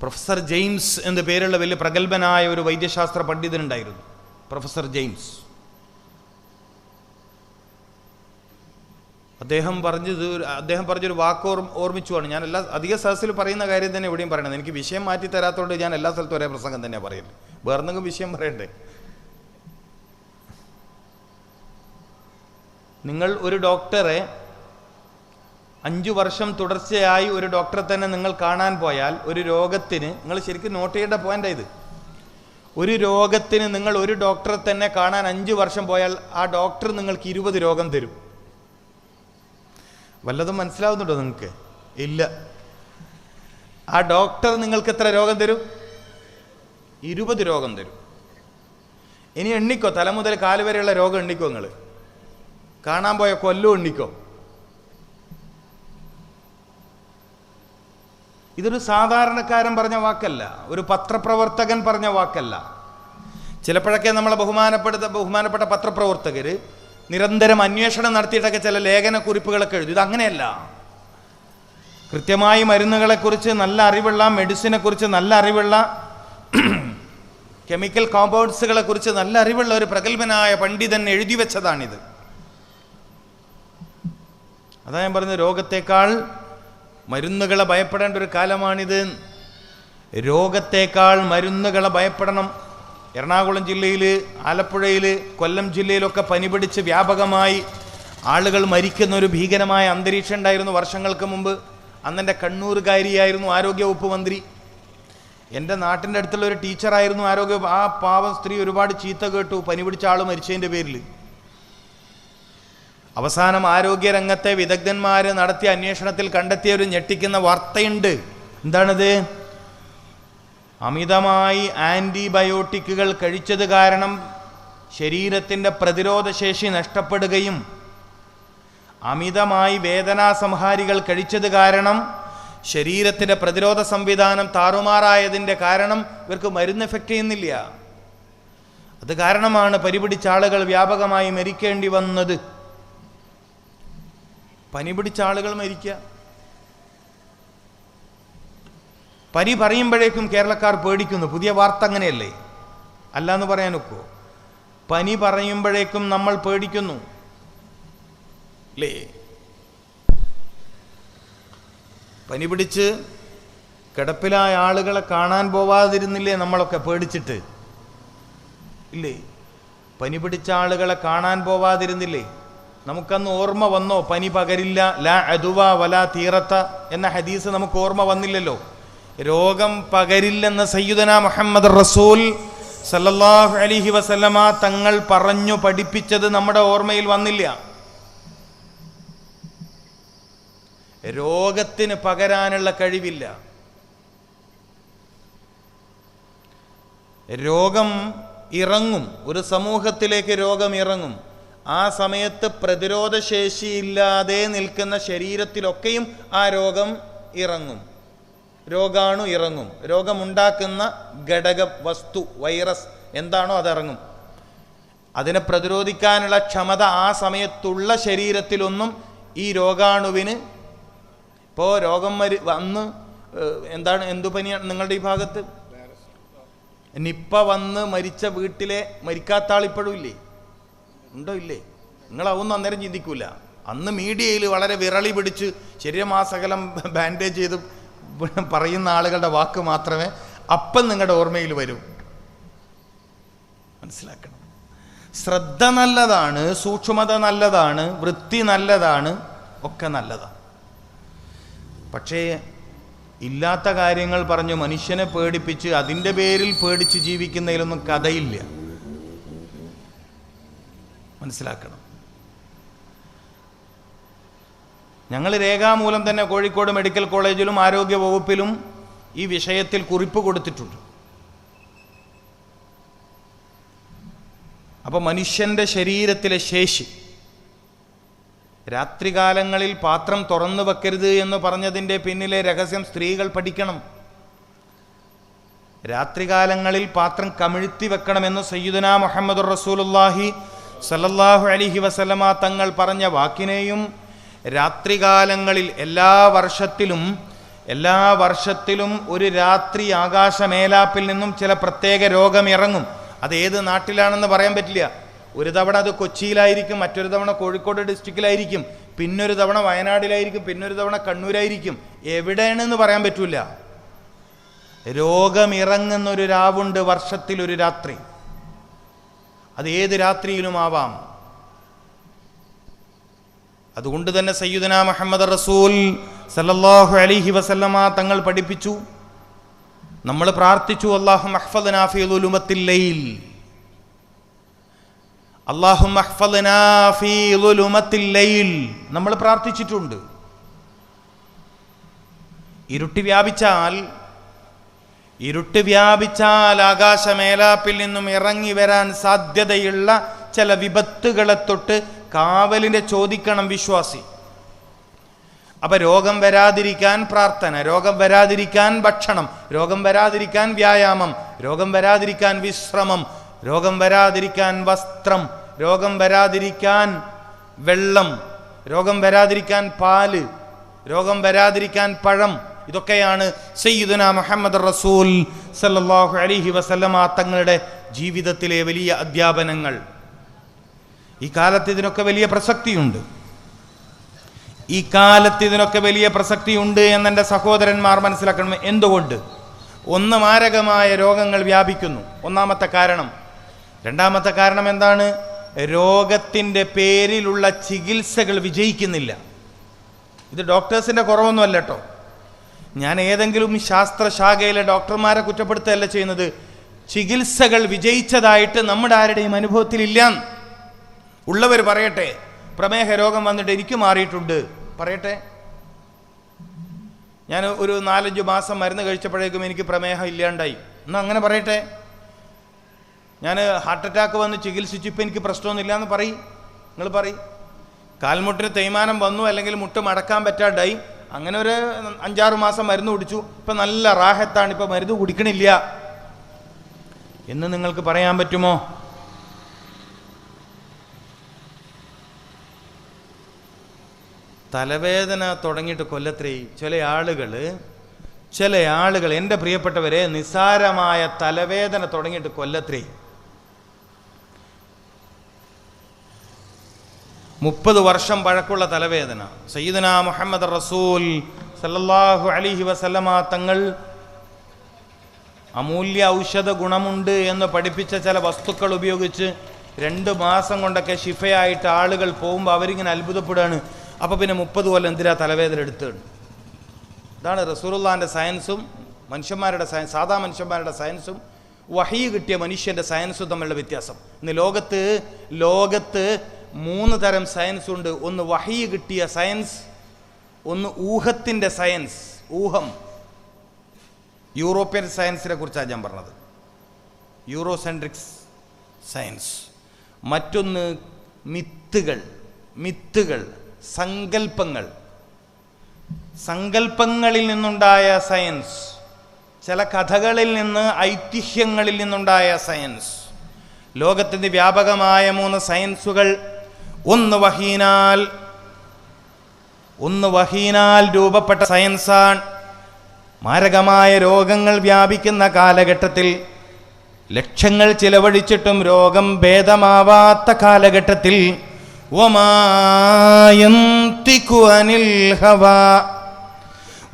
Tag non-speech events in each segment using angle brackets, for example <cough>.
Professor James എന്ന പേരുള്ള വലിയ പ്രഗത്ഭനായ ഒരു വൈദ്യശാസ്ത്ര പണ്ഡിതനുണ്ടായിരുന്നു. Professor James. അദ്ദേഹം പറഞ്ഞത് അദ്ദേഹം പറഞ്ഞൊരു വാക്ക് ഓർ ഓർമ്മിച്ചുവാണ്. ഞാൻ എല്ലാ അധിക സദസ്സിൽ പറയുന്ന കാര്യം തന്നെ എവിടെയും പറയണത് എനിക്ക് വിഷയം മാറ്റി തരാത്തതുകൊണ്ട് ഞാൻ എല്ലാ സ്ഥലത്തും ഒരേ പ്രസംഗം തന്നെയാണ് പറയുന്നത് വേറെ എന്തെങ്കിലും വിഷയം പറയണ്ടേ? നിങ്ങൾ ഒരു ഡോക്ടറെ അഞ്ചു വർഷം തുടർച്ചയായി ഒരു ഡോക്ടറെ തന്നെ നിങ്ങൾ കാണാൻ പോയാൽ ഒരു രോഗത്തിന് നിങ്ങൾ ശരിക്കും നോട്ട് ചെയ്യേണ്ട പോയിന്റ് ഇത്. ഒരു രോഗത്തിന് നിങ്ങൾ ഒരു ഡോക്ടറെ തന്നെ കാണാൻ അഞ്ച് വർഷം പോയാൽ ആ ഡോക്ടർ നിങ്ങൾക്ക് ഇരുപത് രോഗം തരും. വല്ലതും മനസ്സിലാവുന്നുണ്ടോ നിങ്ങൾക്ക് ഇല്ല. ആ ഡോക്ടർ നിങ്ങൾക്ക് എത്ര രോഗം തരും? ഇരുപത് രോഗം തരും. ഇനി എണ്ണിക്കോ തല മുതൽ രോഗം എണ്ണിക്കോ നിങ്ങൾ കാണാൻ പോയ കൊല്ലം എണ്ണിക്കോ? ഇതൊരു സാധാരണക്കാരൻ പറഞ്ഞ വാക്കല്ല ഒരു പത്രപ്രവർത്തകൻ പറഞ്ഞ വാക്കല്ല. ചിലപ്പോഴൊക്കെ നമ്മളെ ബഹുമാനപ്പെടുത്ത ബഹുമാനപ്പെട്ട പത്രപ്രവർത്തകർ നിരന്തരം അന്വേഷണം നടത്തിയിട്ടൊക്കെ ചില ലേഖന കുറിപ്പുകളൊക്കെ എഴുതി. ഇത് അങ്ങനെയല്ല കൃത്യമായി മരുന്നുകളെക്കുറിച്ച് നല്ല അറിവുള്ള മെഡിസിനെ കുറിച്ച് നല്ല അറിവുള്ള <clears throat> കെമിക്കൽ കോമ്പൗണ്ട്സുകളെ കുറിച്ച് നല്ല അറിവുള്ള ഒരു പ്രഗത്ഭനായ പണ്ഡിതൻ എഴുതി വെച്ചതാണിത്. അതാ ഞാൻ പറഞ്ഞത് രോഗത്തെക്കാൾ മരുന്നുകളെ ഭയപ്പെടേണ്ട ഒരു കാലമാണിത്. രോഗത്തേക്കാൾ മരുന്നുകളെ ഭയപ്പെടണം. എറണാകുളം ജില്ലയിൽ ആലപ്പുഴയിൽ കൊല്ലം ജില്ലയിലൊക്കെ പനി പിടിച്ച് വ്യാപകമായി ആളുകൾ മരിക്കുന്ന ഒരു ഭീകരമായ അന്തരീക്ഷം ഉണ്ടായിരുന്നു വർഷങ്ങൾക്ക് മുമ്പ്. അന്നെന്റെ കണ്ണൂർകാരിയായിരുന്നു ആരോഗ്യവകുപ്പ് മന്ത്രി. എന്റെ നാട്ടിന്റെ അടുത്തുള്ള ഒരു ടീച്ചറായിരുന്നു ആരോഗ്യ ആ പാവം സ്ത്രീ ഒരുപാട് ചീത്ത കേട്ടു. പനി പിടിച്ച ആൾ മരിച്ചതിന്റെ പേരിൽ അവസാനം ആരോഗ്യരംഗത്തെ വിദഗ്ധന്മാർ നടത്തിയ അന്വേഷണത്തിൽ കണ്ടെത്തിയ ഒരു ഞെട്ടിക്കുന്ന വാർത്തയുണ്ട്. എന്താണിത്? അമിതമായി ആന്റിബയോട്ടിക്കുകൾ കഴിച്ചത് കാരണം ശരീരത്തിന്റെ പ്രതിരോധശേഷി നഷ്ടപ്പെടുകയും അമിതമായി വേദനാസംഹാരികൾ കഴിച്ചത് കാരണം ശരീരത്തിന്റെ പ്രതിരോധ സംവിധാനം താറുമാറായതിന്റെ കാരണം ഇവർക്ക് മരുന്ന് എഫക്റ്റ് ചെയ്യുന്നില്ല. അത് കാരണമാണ് പരിപിടിച്ച ആളുകൾ വ്യാപകമായി മരിക്കേണ്ടി വന്നത്. പനി പിടിച്ച ആളുകൾ മരിക്കുക. പനി പറയുമ്പോഴേക്കും കേരളക്കാർ പേടിക്കുന്നു. പുതിയ വാർത്ത അങ്ങനെയല്ലേ? അല്ലാന്ന് പറയാൻ ഒക്കുമോ പനി പറയുമ്പോഴേക്കും നമ്മൾ പേടിക്കുന്നു. അല്ലേ പനി പിടിച്ച് കിടപ്പിലായ ആളുകളെ കാണാൻ പോവാതിരുന്നില്ലേ നമ്മളൊക്കെ പേടിച്ചിട്ട്? ഇല്ലേ? പനി പിടിച്ച ആളുകളെ കാണാൻ പോവാതിരുന്നില്ലേ? നമുക്കന്ന് ഓർമ്മ വന്നോ? പനി പകരില്ല ലാ അതുവ വല തീറത്ത എന്ന ഹദീസ് നമുക്ക് ഓർമ്മ വന്നില്ലല്ലോ. രോഗം പകരില്ലെന്ന് സയ്യുദന മുഹമ്മദ് റസൂൽ സല്ലല്ലാഹു അലിഹി വസല്ലമ തങ്ങൾ പറഞ്ഞു പഠിപ്പിച്ചത് നമ്മുടെ ഓർമ്മയിൽ വന്നില്ല. രോഗത്തിന് പകരാനുള്ള കഴിവില്ല. രോഗം ഇറങ്ങും. ഒരു സമൂഹത്തിലേക്ക് രോഗം ഇറങ്ങും. ആ സമയത്ത് പ്രതിരോധശേഷിയില്ലാതെ നിൽക്കുന്ന ശരീരത്തിലൊക്കെയും ആ രോഗം ഇറങ്ങും. രോഗാണു ഇറങ്ങും. രോഗമുണ്ടാക്കുന്ന ഘടക വസ്തു വൈറസ് എന്താണോ അതിറങ്ങും. അതിനെ പ്രതിരോധിക്കാനുള്ള ക്ഷമത ആ സമയത്തുള്ള ശരീരത്തിലൊന്നും ഈ രോഗാണുവിന് ഇപ്പോൾ രോഗം വരി വന്ന് എന്താണ് എന്തു പനിയാണ് നിങ്ങളുടെ ഈ ഭാഗത്ത്? നിപ്പ വന്ന് മരിച്ച വീട്ടിലെ മരിക്കാത്ത ആൾ ഇപ്പോഴും ഇല്ലേ? ഉണ്ടോ ഇല്ലേ? നിങ്ങളതൊന്നും അന്നേരം ചിന്തിക്കൂല. അന്ന് മീഡിയയിൽ വളരെ വിരളി പിടിച്ച് ശരീരമാസകലം ബാൻഡേജ് ചെയ്ത് പറയുന്ന ആളുകളുടെ വാക്ക് മാത്രമേ അപ്പം നിങ്ങളുടെ ഓർമ്മയിൽ വരൂ. മനസ്സിലാക്കണം. ശ്രദ്ധ നല്ലതാണ് സൂക്ഷ്മത നല്ലതാണ് വൃത്തി നല്ലതാണ് ഒക്കെ നല്ലതാണ്. പക്ഷേ ഇല്ലാത്ത കാര്യങ്ങൾ പറഞ്ഞ് മനുഷ്യനെ പേടിപ്പിച്ച് അതിന്റെ പേരിൽ പേടിച്ച് ജീവിക്കുന്നതിലൊന്നും കഥയില്ല. മനസ്സിലാക്കണം. ഞങ്ങൾ രേഖാമൂലം തന്നെ കോഴിക്കോട് മെഡിക്കൽ കോളേജിലും ആരോഗ്യ വകുപ്പിലും ഈ വിഷയത്തിൽ കുറിപ്പ് കൊടുത്തിട്ടുണ്ട്. അപ്പോൾ മനുഷ്യന്റെ ശരീരത്തിലെ ശേഷി രാത്രികാലങ്ങളിൽ പാത്രം തുറന്നു വെക്കരുത് എന്ന് പറഞ്ഞതിന്റെ പിന്നിലെ രഹസ്യം സ്ത്രീകൾ പഠിക്കണം. രാത്രികാലങ്ങളിൽ പാത്രം കമിഴ്ത്തി വെക്കണമെന്ന് സയ്യിദുന മുഹമ്മദ് റസൂലുല്ലാഹി സല്ലല്ലാഹു അലിഹി വസലമ തങ്ങൾ പറഞ്ഞ വാക്കിനെയും രാത്രികാലങ്ങളിൽ എല്ലാ വർഷത്തിലും എല്ലാ വർഷത്തിലും ഒരു രാത്രി ആകാശമേലാപ്പിൽ നിന്നും ചില പ്രത്യേക രോഗം ഇറങ്ങും. അത് ഏത് നാട്ടിലാണെന്ന് പറയാൻ പറ്റില്ല. ഒരു തവണ അത് കൊച്ചിയിലായിരിക്കും മറ്റൊരു തവണ കോഴിക്കോട് ഡിസ്ട്രിക്റ്റിലായിരിക്കും പിന്നൊരു തവണ വയനാടിലായിരിക്കും പിന്നൊരു തവണ കണ്ണൂരായിരിക്കും. എവിടെയാണെന്ന് പറയാൻ പറ്റൂല. രോഗമിറങ്ങുന്നൊരു രാവുണ്ട് വർഷത്തിൽ ഒരു രാത്രി. അത് ഏത് രാത്രിയിലും ആവാം. അതുകൊണ്ട് തന്നെ സയ്യുദന മുഹമ്മദ് റസൂൽ സല്ലല്ലാഹു അലിഹി വസല്ലമ തങ്ങൾ പഠിപ്പിച്ചു. നമ്മൾ പ്രാർത്ഥിച്ചു അള്ളാഹു ലൈൽ. അള്ളാഹു ലൈൽ. നമ്മൾ പ്രാർത്ഥിച്ചിട്ടുണ്ട്. ഇരുട്ടി വ്യാപിച്ചാൽ ഇരുട്ട് വ്യാപിച്ചാൽ ആകാശമേലാപ്പിൽ നിന്നും ഇറങ്ങി വരാൻ സാധ്യതയുള്ള ചില വിപത്തുകളെ തൊട്ട് കാവലിനെ ചോദിക്കണം വിശ്വാസി. അപ്പൊ രോഗം വരാതിരിക്കാൻ പ്രാർത്ഥന രോഗം വരാതിരിക്കാൻ ഭക്ഷണം രോഗം വരാതിരിക്കാൻ വ്യായാമം രോഗം വരാതിരിക്കാൻ വിശ്രമം രോഗം വരാതിരിക്കാൻ വസ്ത്രം രോഗം വരാതിരിക്കാൻ വെള്ളം രോഗം വരാതിരിക്കാൻ പാൽ രോഗം വരാതിരിക്കാൻ പഴം ഇതൊക്കെയാണ് സയ്യിദുന മുഹമ്മദ് റസൂൽ സല്ലല്ലാഹു അലൈഹി വസല്ലമ തങ്ങളുടെ ജീവിതത്തിലെ വലിയ അധ്യാപനങ്ങൾ. ഈ കാലത്ത് ഇതിനൊക്കെ വലിയ പ്രസക്തിയുണ്ട്. ഈ കാലത്ത് ഇതിനൊക്കെ വലിയ പ്രസക്തിയുണ്ട് എന്നെന്റെ സഹോദരന്മാർ മനസ്സിലാക്കണം എന്തുകൊണ്ട്? ഒന്ന് മാരകമായ രോഗങ്ങൾ വ്യാപിക്കുന്നു. ഒന്നാമത്തെ കാരണം. രണ്ടാമത്തെ കാരണം എന്താണ്? രോഗത്തിന്റെ പേരിലുള്ള ചികിത്സകൾ വിജയിക്കുന്നില്ല. ഇത് ഡോക്ടേഴ്സിന്റെ കുറവൊന്നുമല്ല കേട്ടോ. ഞാൻ ഏതെങ്കിലും ശാസ്ത്രശാഖയിലെ ഡോക്ടർമാരെ കുറ്റപ്പെടുത്തുകയല്ല ചെയ്യുന്നത്. ചികിത്സകൾ വിജയിച്ചതായിട്ട് നമ്മുടെ ആരുടെയും അനുഭവത്തിലില്ല ഉള്ളവർ പറയട്ടെ പ്രമേഹ രോഗം വന്നിട്ട് എനിക്ക് മാറിയിട്ടുണ്ട്. പറയട്ടെ. ഞാൻ ഒരു നാലഞ്ച് മാസം മരുന്ന് കഴിച്ചപ്പോഴേക്കും എനിക്ക് പ്രമേഹം ഇല്ലാണ്ടായി. എന്നാൽ അങ്ങനെ പറയട്ടെ. ഞാൻ ഹാർട്ട് അറ്റാക്ക് വന്ന് ചികിത്സിച്ചിപ്പോൾ എനിക്ക് പ്രശ്നമൊന്നുമില്ല എന്ന് പറയും. നിങ്ങൾ പറയും. കാൽമുട്ടിന് തേയ്മാനം വന്നു അല്ലെങ്കിൽ മുട്ട് മടക്കാൻ പറ്റാണ്ടായി. അങ്ങനെ ഒരു അഞ്ചാറ് മാസം മരുന്ന് കുടിച്ചു. ഇപ്പം നല്ല റാഹത്താണ്. ഇപ്പം മരുന്ന് കുടിക്കണില്ല. എന്ന് നിങ്ങൾക്ക് പറയാൻ പറ്റുമോ? തലവേദന തുടങ്ങിയിട്ട് കൊല്ലത്രേ ചില ആളുകൾ ചില ആളുകൾ എന്റെ പ്രിയപ്പെട്ടവരെ നിസ്സാരമായ തലവേദന തുടങ്ങിയിട്ട് കൊല്ലത്രേ. മുപ്പത് വർഷം പഴക്കുള്ള തലവേദന. സയ്യിദന മുഹമ്മദ് റസൂൽ സല്ലല്ലാഹു അലിഹി വസല്ലമ തങ്ങൾ അമൂല്യ ഔഷധ ഗുണമുണ്ട് എന്ന് പഠിപ്പിച്ച ചില വസ്തുക്കൾ ഉപയോഗിച്ച് രണ്ട് മാസം കൊണ്ടൊക്കെ ശിഫയായിട്ട് ആളുകൾ പോകുമ്പോൾ അവരിങ്ങനെ അത്ഭുതപ്പെടുകയാണ്. അപ്പോൾ പിന്നെ മുപ്പത് കൊല്ലം എന്തിനാ തലവേദന എടുത്തത്? ഇതാണ് റസൂറുല്ലാന്റെ സയൻസും മനുഷ്യന്മാരുടെ സയൻസ് സാധാ മനുഷ്യന്മാരുടെ സയൻസും വഹി കിട്ടിയ മനുഷ്യന്റെ സയൻസും തമ്മിലുള്ള വ്യത്യാസം. ഇന്ന് ലോകത്ത് ലോകത്ത് മൂന്ന് തരം സയൻസ് ഉണ്ട്. ഒന്ന് വഹി കിട്ടിയ സയൻസ് ഒന്ന് ഊഹത്തിന്റെ സയൻസ് ഊഹം. യൂറോപ്യൻ സയൻസിനെ കുറിച്ചാണ് ഞാൻ പറഞ്ഞത്. യൂറോസെൻട്രിക്സ് സയൻസ് മറ്റൊന്ന് മിത്തുകൾ മിത്തുകൾ സങ്കല്പങ്ങൾ സങ്കല്പങ്ങളിൽ നിന്നുണ്ടായ സയൻസ് ചില കഥകളിൽ നിന്ന് ഐതിഹ്യങ്ങളിൽ നിന്നുണ്ടായ സയൻസ് ലോകത്തിന്റെ വ്യാപകമായ മൂന്ന് സയൻസുകൾ ഒന്ന് വഹീനാൽ ഒന്ന് വഹീനാൽ രൂപപ്പെട്ട സയൻസാണ് മാരകമായ രോഗങ്ങൾ വ്യാപിക്കുന്ന കാലഘട്ടത്തിൽ ലക്ഷങ്ങൾ ചിലവഴിച്ചിട്ടും രോഗം ഭേദമാവാത്ത കാലഘട്ടത്തിൽ ഒമായന്തിക്കു അനിൽ ഹവ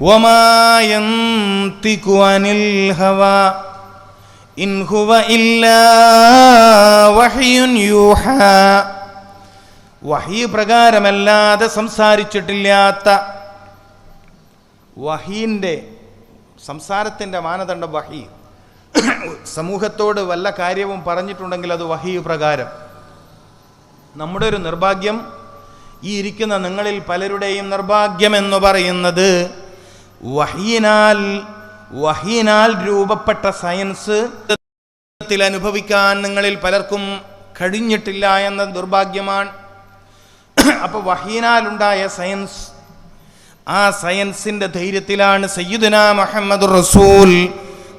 ഒമായന്തിക്കു അനിൽ ഹവ ഇൻ ഹുവ ഇല്ലാ വഹ്യുൻ യൂഹ. വഹി പ്രകാരമല്ലാതെ സംസാരിച്ചിട്ടില്ലാത്ത വഹീന്റെ സംസാരത്തിന്റെ മാനദണ്ഡം വഹി. സമൂഹത്തോട് വല്ല കാര്യവും പറഞ്ഞിട്ടുണ്ടെങ്കിൽ അത് വഹി പ്രകാരം. നമ്മുടെ ഒരു നിർഭാഗ്യം ഈ ഇരിക്കുന്ന നിങ്ങളിൽ പലരുടെയും നിർഭാഗ്യം എന്ന് പറയുന്നത് വഹീനാൽ വഹീനാൽ രൂപപ്പെട്ട സയൻസ് അനുഭവിക്കാൻ നിങ്ങളിൽ പലർക്കും കഴിഞ്ഞിട്ടില്ല എന്ന ദുർഭാഗ്യമാണ് അപ്പോൾ വഹീനാലുണ്ടായ സയൻസ്. ആ സയൻസിന്റെ ധൈര്യത്തിലാണ് സയ്യിദുന മുഹമ്മദ് റസൂൽ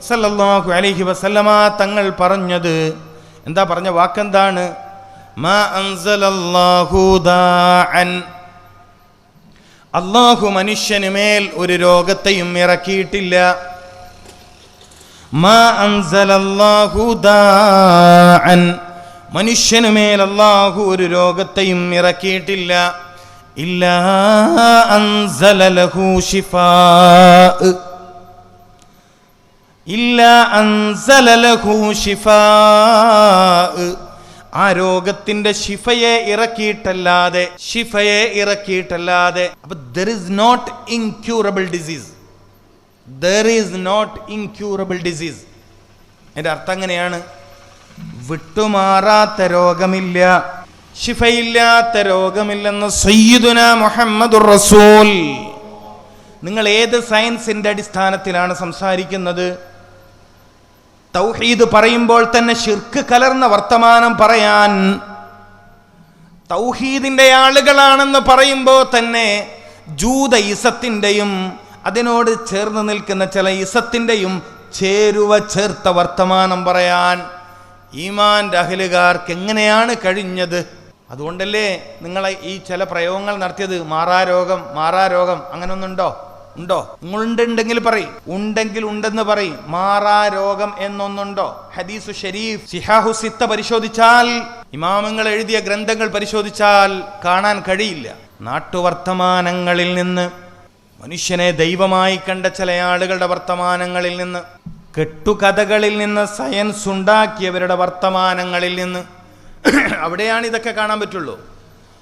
സല്ലല്ലാഹു അലൈഹി വസല്ലമ തങ്ങൾ പറഞ്ഞത്. എന്താ പറഞ്ഞ വാക്കെന്താണ്? അള്ളാഹു മനുഷ്യന് മേൽ ഒരു രോഗത്തെയും ഇറക്കിയിട്ടില്ല. മാ അൻസലല്ലാഹു ദാഅൻ. മനുഷ്യന് അള്ളാഹു ഒരു രോഗത്തെയും ഇറക്കിയിട്ടില്ല. ആ രോഗത്തിന്റെ ശിഫയെ ഇറക്കിയിട്ടല്ലാതെ ശിഫയെ ഇറക്കിയിട്ടല്ലാതെ. അപ്പൊ there is not incurable disease there is not incurable disease എന്റെ അർത്ഥം അങ്ങനെയാണ്. വിട്ടുമാറാത്ത രോഗമില്ല. ശിഫയില്ലാത്ത രോഗമില്ലെന്ന് സയ്യിദുന മുഹമ്മദുർ റസൂൽ. നിങ്ങൾ ഏത് സയൻസിന്റെ അടിസ്ഥാനത്തിലാണ് സംസാരിക്കുന്നത്? തൗഹീദ് പറയുമ്പോൾ തന്നെ ഷിർക്ക് കലർന്ന വർത്തമാനം പറയാൻ തൗഹീദിന്റെ ആളുകളാണെന്ന് പറയുമ്പോൾ തന്നെ ജൂത ഇസത്തിന്റെയും അതിനോട് ചേർന്ന് നിൽക്കുന്ന ചില ഇസത്തിന്റെയും ചേരുവ ചേർത്ത വർത്തമാനം പറയാൻ ഈമാന്റെ അഹലുകാർക്ക് എങ്ങനെയാണ് കഴിഞ്ഞത്? അതുകൊണ്ടല്ലേ നിങ്ങളെ ഈ ചില പ്രയോഗങ്ങൾ നടത്തിയത്? മാറാരോഗം മാറാരോഗം മാറാ രോഗം അങ്ങനെ ഒന്നുണ്ടോ ഉണ്ടോ? ഉണ്ടെങ്കിൽ പറയും. ഉണ്ടെങ്കിൽ ഉണ്ടെന്ന് പറയും. മാറാ രോഗം എന്നൊന്നുണ്ടോ? ഹദീസു ഷരീഫ് സിഹാഹു സിത്ത പരിശോധിച്ചാൽ ഇമാമങ്ങൾ എഴുതിയ ഗ്രന്ഥങ്ങൾ പരിശോധിച്ചാൽ കാണാൻ കഴിയില്ല. നാട്ടുവർത്തമാനങ്ങളിൽ നിന്ന് മനുഷ്യനെ ദൈവമായി കണ്ട ചില ആളുകളുടെ വർത്തമാനങ്ങളിൽ നിന്ന് കെട്ടുകഥകളിൽ നിന്ന് സയൻസ് ഉണ്ടാക്കിയവരുടെ വർത്തമാനങ്ങളിൽ നിന്ന്. <clears throat> അവിടെയാണ് ഇതൊക്കെ കാണാൻ പറ്റുള്ളൂ.